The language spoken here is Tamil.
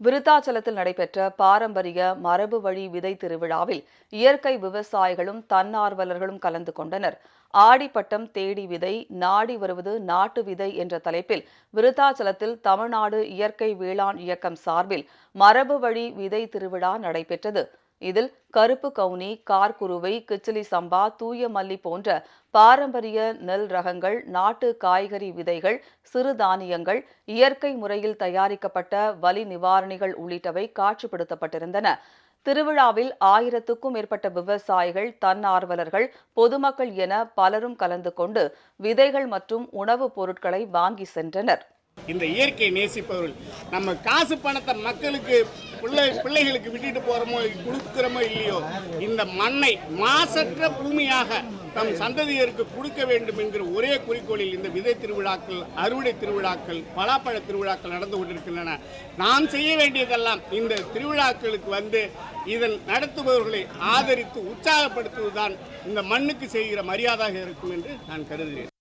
விருத்தாச்சலத்தில் நடைபெற்ற பாரம்பரிய மரபு வழி விதை திருவிழாவில் இயற்கை விவசாயிகளும் தன்னார்வலர்களும் கலந்து கொண்டனர். ஆடிப்பட்டம் தேடி விதை நாடி வருவது நாட்டு விதை என்ற தலைப்பில் விருத்தாச்சலத்தில் தமிழ்நாடு இயற்கை வேளாண் இயக்கம் சார்பில் மரபு வழி விதை திருவிழா நடைபெற்றது. இதில் கருப்பு கவுனி கார்குருவை கிச்சிலி சம்பா தூய மல்லி போன்ற பாரம்பரிய நெல் ரகங்கள் நாட்டு காய்கறி விதைகள் சிறுதானியங்கள் இயற்கை முறையில் தயாரிக்கப்பட்ட வலி நிவாரணிகள் உள்ளிட்டவை காட்சிப்படுத்தப்பட்டிருந்தன. திருவிழாவில் ஆயிரத்துக்கும் மேற்பட்ட விவசாயிகள் தன்னார்வலர்கள் பொதுமக்கள் என பலரும் கலந்து கொண்டு விதைகள் மற்றும் உணவுப் பொருட்களை வாங்கி சென்றனர். இந்த இயற்கை நேசிப்பவர்கள். நம்ம காசு பணத்தை மக்களுக்கு பிள்ளை பிள்ளைகளுக்கு விட்டுட்டு போகிறோமோ கொடுக்குறோமோ இல்லையோ இந்த மண்ணை மாசற்ற பூமியாக நம் சந்ததியருக்கு கொடுக்க வேண்டும் என்கிற ஒரே குறிக்கோளில் இந்த விதை திருவிழாக்கள் அறுவடை திருவிழாக்கள் பலாப்பழ திருவிழாக்கள் நடந்து கொண்டிருக்கின்றன. நாம் செய்ய வேண்டியதெல்லாம் இந்த திருவிழாக்களுக்கு வந்து இதன் நடத்துபவர்களை ஆதரித்து உற்சாகப்படுத்துவதுதான் இந்த மண்ணுக்கு செய்கிற மரியாதையாக இருக்கும் என்று நான் கருதுகிறேன்.